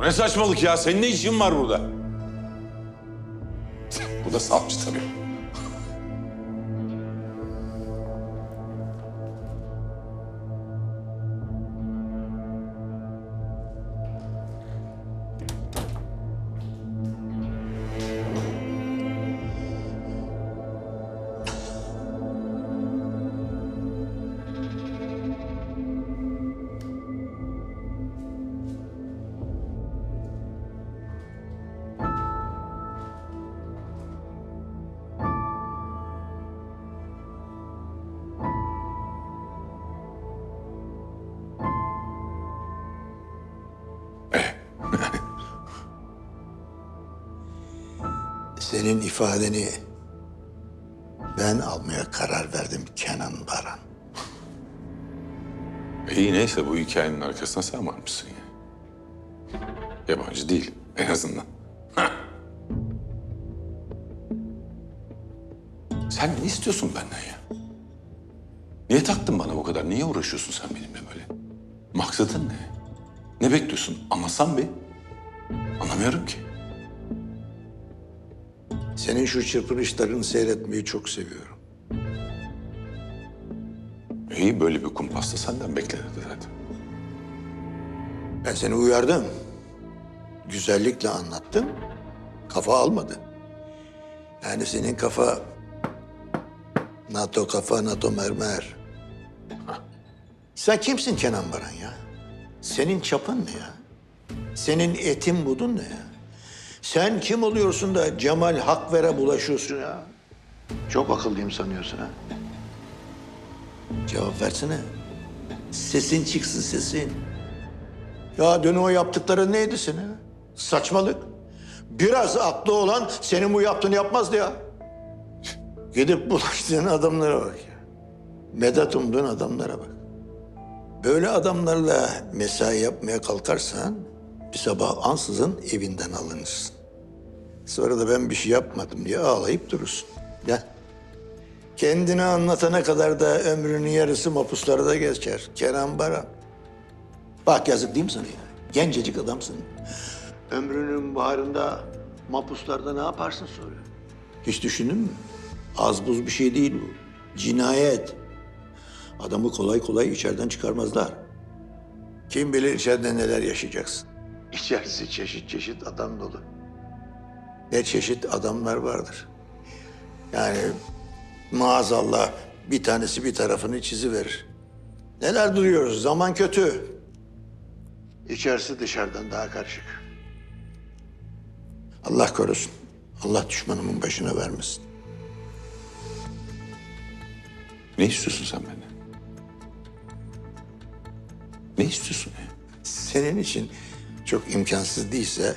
Bu ne saçmalık ya? Senin ne işin var burada? Bu da savcı tabii. Senin ifadeni ben almaya karar verdim Kenan Baran. İyi neyse bu hikayenin arkasına sen varmışsın ya. Yabancı değil en azından. Sen ne istiyorsun benden ya? Niye taktın bana bu kadar? Niye uğraşıyorsun sen benimle böyle? Maksadın ne? Ne bekliyorsun? Anlasam bir. Anlamıyorum ki. Senin şu çırpınışlarını seyretmeyi çok seviyorum. İyi böyle bir kumpas da senden beklenirdi zaten. Ben seni uyardım. Güzellikle anlattım. Kafa almadı. Yani senin kafa NATO kafa, NATO mermer. Sen kimsin Kenan Baran ya? Senin çapın ne ya? Senin etin budun ne ya? Sen kim oluyorsun da Cemal Hakver'e bulaşıyorsun ya? Çok akıllıyım sanıyorsun ha? Cevap versene. Sesin çıksın sesin. Ya dün o yaptıkları neydi senin? Saçmalık. Biraz aklı olan senin bu yaptığını yapmazdı ya. Gidip bulaştığın adamlara bak ya. Medet umduğun adamlara bak. Böyle adamlarla mesai yapmaya kalkarsan bir sabah ansızın evinden alınırsın. Sonra da ben bir şey yapmadım diye ağlayıp durursun. Gel. Kendini anlatana kadar da ömrünün yarısı mapuslarda geçer. Kenan Baran. Bak yazık değil mi sana ya? Gencecik adamsın. Ömrünün baharında mapuslarda ne yaparsın sonra? Hiç düşündün mü? Az buz bir şey değil bu. Cinayet. Adamı kolay kolay içeriden çıkarmazlar. Kim bilir içeride neler yaşayacaksın. İçerisi çeşit çeşit adam dolu. Ne çeşit adamlar vardır. Yani maazallah bir tanesi bir tarafını çiziverir. Neler duruyoruz? Zaman kötü. İçerisi dışarıdan daha karışık. Allah korusun. Allah düşmanımın başına vermesin. Ne istiyorsun sen benden? Ne istiyorsun? Senin için çok imkansız değilse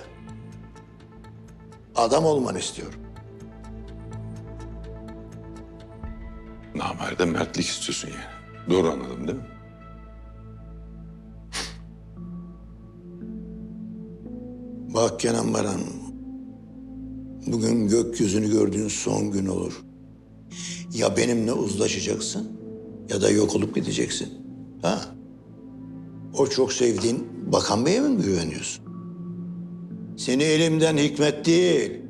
adam olmanı istiyorum. Namerde mertlik istiyorsun yani. Doğru anladım değil mi? Bak Kenan Baran, bugün gökyüzünü gördüğün son gün olur. Ya benimle uzlaşacaksın ya da yok olup gideceksin. Ha? O çok sevdiğin Bakan Bey'e mi güveniyorsun? Seni elimden hikmet değil,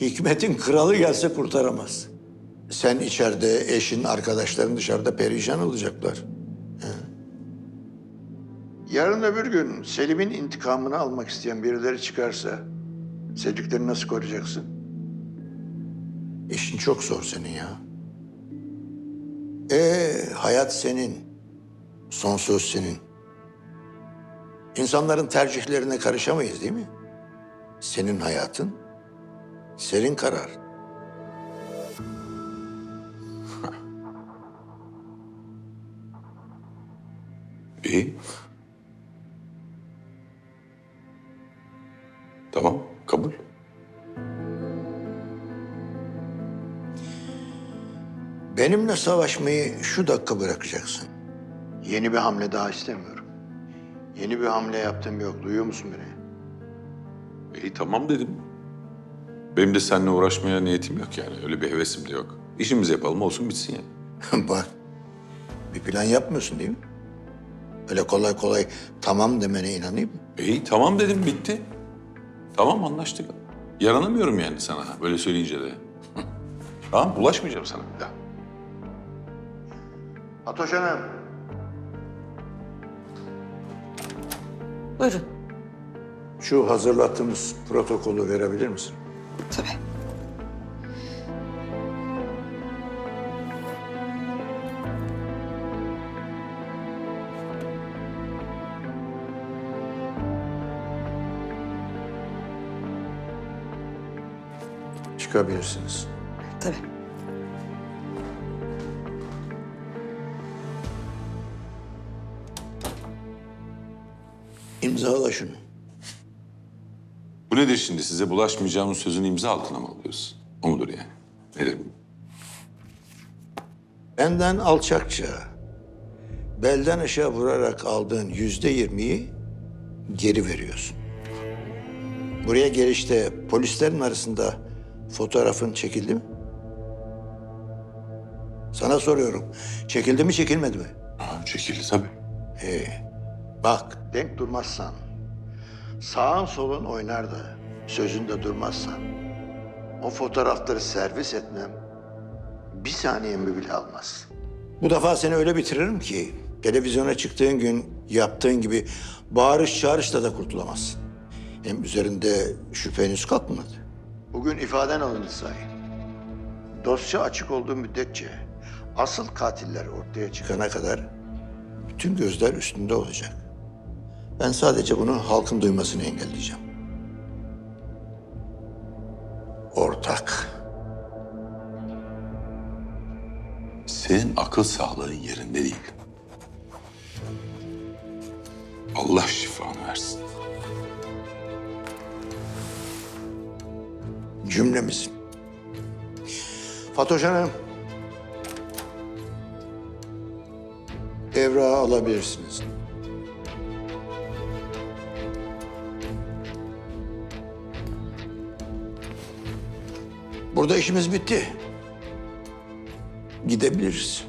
hikmetin kralı gelse kurtaramaz. Sen içeride, eşin, arkadaşların dışarıda perişan olacaklar. Yarın öbür gün Selim'in intikamını almak isteyen birileri çıkarsa sevdiklerini nasıl koruyacaksın? İşin çok zor senin ya. Ee, hayat senin. Son söz senin. İnsanların tercihlerine karışamayız değil mi? Senin hayatın, senin karar. İyi. Tamam, kabul. Benimle savaşmayı şu dakika bırakacaksın. Yeni bir hamle daha istemiyorum. Yeni bir hamle yaptığım yok. Duyuyor musun beni? İyi tamam dedim. Benim de seninle uğraşmaya niyetim yok yani. Öyle bir hevesim de yok. İşimizi yapalım olsun bitsin yani. Bak, bir plan yapmıyorsun değil mi? Öyle kolay kolay tamam demene inanayım mı? İyi tamam dedim bitti. Tamam anlaştık. Yaranamıyorum yani sana böyle söyleyince de. tamam bulaşmayacağım sana bir daha. Fatoş Hanım. Buyurun. Şu hazırlattığımız protokolü verebilir misin? Tabii. Çıkabilirsiniz. Tabii. İmzala şunu. Bu nedir şimdi size bulaşmayacağımın sözünü imza altına mı alıyoruz? O mudur yani? Nedir bu? Benden alçakça, belden aşağı vurarak aldığın yüzde yirmiyi geri veriyorsun. Buraya gelişte polislerin arasında fotoğrafın çekildi mi? Sana soruyorum. Çekildi mi çekilmedi mi? Ha, çekildi tabii. Bak denk durmazsan, sağın solun oynar da sözünde durmazsan, o fotoğrafları servis etmem bir saniyemi bile almaz. Bu defa seni öyle bitiririm ki televizyona çıktığın gün yaptığın gibi bağırış çağrışla da kurtulamazsın. Hem üzerinde şüpheniz kalkmadı. Bugün ifaden alındı sahi. Dosya açık olduğu müddetçe asıl katiller ortaya çıkana kadar bütün gözler üstünde olacak. Ben sadece bunu halkın duymasını engelleyeceğim. Ortak. Senin akıl sağlığın yerinde değil. Allah şifanı versin. Cümlemizin. Fatoş Hanım. Evrağı alabilirsiniz. Burada işimiz bitti. Gidebiliriz.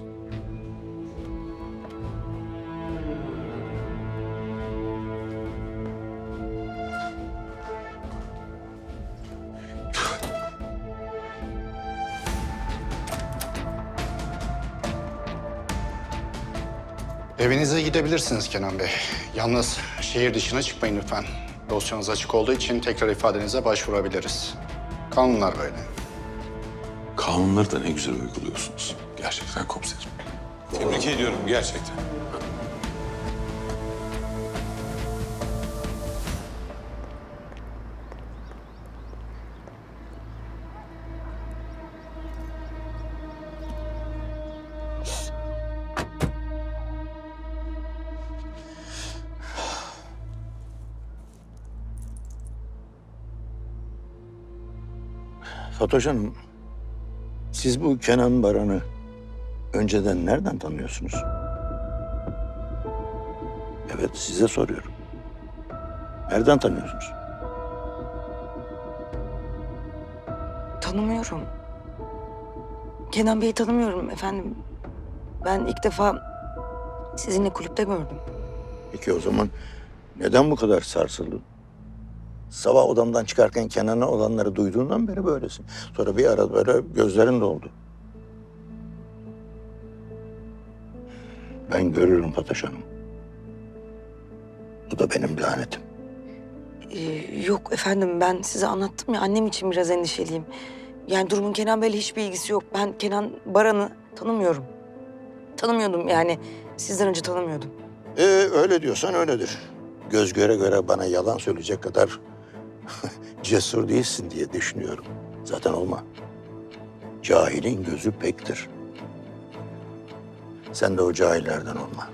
Evinize gidebilirsiniz Kenan Bey. Yalnız şehir dışına çıkmayın lütfen. Dosyanız açık olduğu için tekrar ifadenize başvurabiliriz. Kanunlar böyle. Kanunları da ne güzel uyguluyorsunuz. Gerçekten komiserim. Tebrik ediyorum gerçekten. Fatoş Hanım, siz bu Kenan Baran'ı önceden nereden tanıyorsunuz? Evet, size soruyorum. Nereden tanıyorsunuz? Tanımıyorum. Kenan Bey'i tanımıyorum efendim. Ben ilk defa sizinle kulüpte gördüm. Peki o zaman neden bu kadar sarsıldın? Sabah odamdan çıkarken Kenan'a olanları duyduğundan beri böylesin. Sonra bir ara böyle gözlerin doldu. Ben görürüm Fatoş Hanım. Bu da benim lanetim. Ee, yok efendim ben size anlattım ya annem için biraz endişeliyim. Yani durumun Kenan Bey'le hiçbir ilgisi yok. Ben Kenan Baran'ı tanımıyorum. Tanımıyordum yani. Sizden önce tanımıyordum. Ee, öyle diyorsan öyledir. Göz göre göre bana yalan söyleyecek kadar cesur değilsin diye düşünüyorum. Zaten olma. Cahilin gözü pektir. Sen de o cahillerden olma.